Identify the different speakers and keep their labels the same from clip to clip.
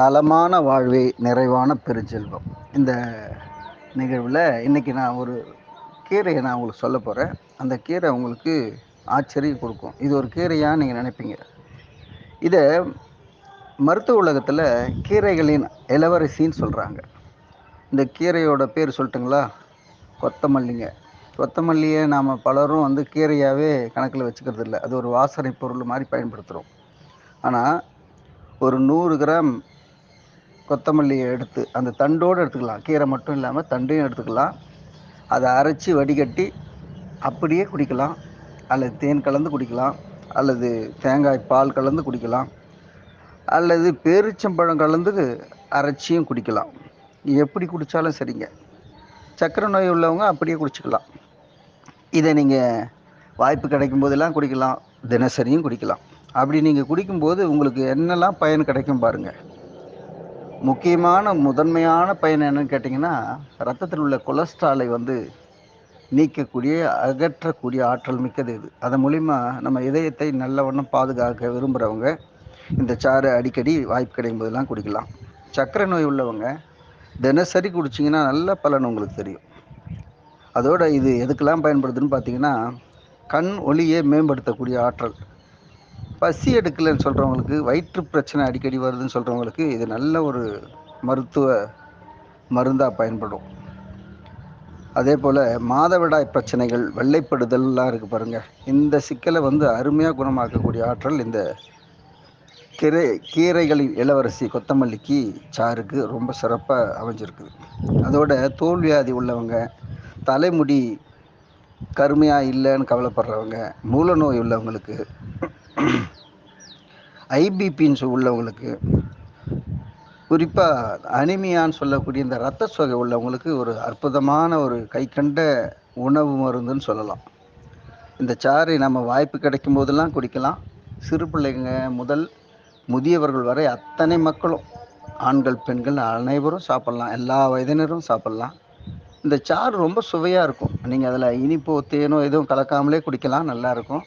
Speaker 1: நலமான வாழ்வே நிறைவான பெருஞ்செல்வம். இந்த நிகழ்வில் இன்றைக்கி நான் ஒரு கீரையை நான் உங்களுக்கு சொல்ல போகிறேன் அந்த கீரை உங்களுக்கு ஆச்சரியம் கொடுக்கும். இது ஒரு கீரையாக நீங்கள் நினைப்பீங்க? இதை மருத்துவ உலகத்தில் கீரைகளின் இளவரசின்னு சொல்கிறாங்க இந்த கீரையோட பேர் சொல்லட்டுங்களா? கொத்தமல்லிங்க. கொத்தமல்லியை நாம் பலரும் வந்து கீரையாகவே கணக்கில் வச்சுக்கிறது இல்லை அது ஒரு வாசனை பொருள் மாதிரி பயன்படுத்துகிறோம் ஆனால் ஒரு நூறு கிராம் கொத்தமல்லியை எடுத்து அந்த தண்டோடு எடுத்துக்கலாம். கீரை மட்டும் இல்லாமல் தண்டையும் எடுத்துக்கலாம். அதை அரைச்சி வடிகட்டி அப்படியே குடிக்கலாம். அல்லது தேன் கலந்து குடிக்கலாம். அல்லது தேங்காய் பால் கலந்து குடிக்கலாம். அல்லது பேரிச்சம்பழம் கலந்து அரைச்சியும் குடிக்கலாம். எப்படி குடித்தாலும் சரிங்க. சக்கரை நோய் உள்ளவங்க அப்படியே குடிச்சிக்கலாம். இதை நீங்கள் வாய்ப்பு கிடைக்கும் போதெல்லாம் குடிக்கலாம். தினசரியும் குடிக்கலாம். அப்படி நீங்கள் குடிக்கும்போது உங்களுக்கு என்னெல்லாம் பயன் கிடைக்கும் பாருங்கள் முக்கியமான முதன்மையான பயன் என்னன்னு கேட்டிங்கன்னா ரத்தத்தில் உள்ள கொலஸ்ட்ராலை வந்து நீக்கக்கூடிய அகற்றக்கூடிய ஆற்றல் மிக்கது இது. அதன் மூலிமா நம்ம இதயத்தை நல்ல வண்ணம் பாதுகாக்க விரும்புகிறவங்க இந்த சாறு அடிக்கடி வாய்ப்பு கிடைக்கும் போதெல்லாம் குடிக்கலாம். சர்க்கரை நோய் உள்ளவங்க தினசரி குடிச்சிங்கன்னா நல்ல பலன் உங்களுக்கு தெரியும். அதோட இது எதுக்கெல்லாம் பயன்படுதுன்னு பார்த்தீங்கன்னா கண் ஒளியை மேம்படுத்தக்கூடிய ஆற்றல். பசி எடுக்கலைன்னு சொல்கிறவங்களுக்கு வயிற்று பிரச்சனை அடிக்கடி வருதுன்னு சொல்கிறவங்களுக்கு இது நல்ல ஒரு மருத்துவ மருந்தாக பயன்படும். அதே போல் மாதவிடாய் பிரச்சனைகள் வெள்ளைப்படுதல்லாம் இருக்குது பாருங்கள் இந்த சிக்கலை வந்து அருமையாக குணமாக்கக்கூடிய ஆற்றல் இந்த கீரை கீரைகளின் இளவரசி கொத்தமல்லிக்கு சாருக்கு ரொம்ப சிறப்பாக அமைஞ்சிருக்குது. அதோட தோல்வியாதி உள்ளவங்க தலைமுடி கருமையாக இல்லைன்னு கவலைப்படுறவங்க மூல நோய் உள்ளவங்களுக்கு ஐபிபின்னு உள்ளவங்களுக்கு குறிப்பாக அனிமியான்னு சொல்லக்கூடிய இந்த ரத்த சோகை உள்ளவங்களுக்கு ஒரு அற்புதமான ஒரு கை கண்ட உணவு மருந்துன்னு சொல்லலாம். இந்த சாறை நம்ம வாய்ப்பு கிடைக்கும் போதெல்லாம் குடிக்கலாம். சிறு பிள்ளைங்க முதல் முதியவர்கள் வரை அத்தனை மக்களும் ஆண்கள் பெண்கள் அனைவரும் சாப்பிட்லாம். எல்லா வயதினரும் சாப்பிட்லாம். இந்த சாறு ரொம்ப சுவையாக இருக்கும். நீங்கள் அதில் இனிப்போ தேனோ எதுவும் கலக்காமலே குடிக்கலாம் நல்லாயிருக்கும்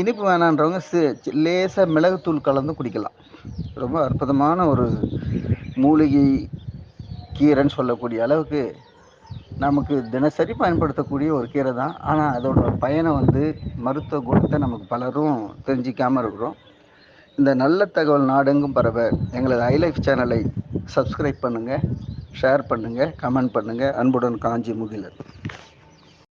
Speaker 1: இனிப்பு வேணான்றவங்க சி லேசாக மிளகுத்தூள் கலந்து குடிக்கலாம். ரொம்ப அற்புதமான ஒரு மூலிகை கீரைன்னு சொல்லக்கூடிய அளவுக்கு நமக்கு தினசரி பயன்படுத்தக்கூடிய ஒரு கீரை தான். ஆனால் அதோட பயனை வந்து மருத்துவ குணத்தை நமக்கு பலரும் தெரிஞ்சிக்காமல் இருக்கிறோம். இந்த நல்ல தகவல் நாடெங்கும் பரவ எங்களது ஐலைஃப் சேனலை சப்ஸ்கிரைப் பண்ணுங்கள் ஷேர் பண்ணுங்கள் கமெண்ட் பண்ணுங்கள் அன்புடன் காஞ்சி முகிலன்.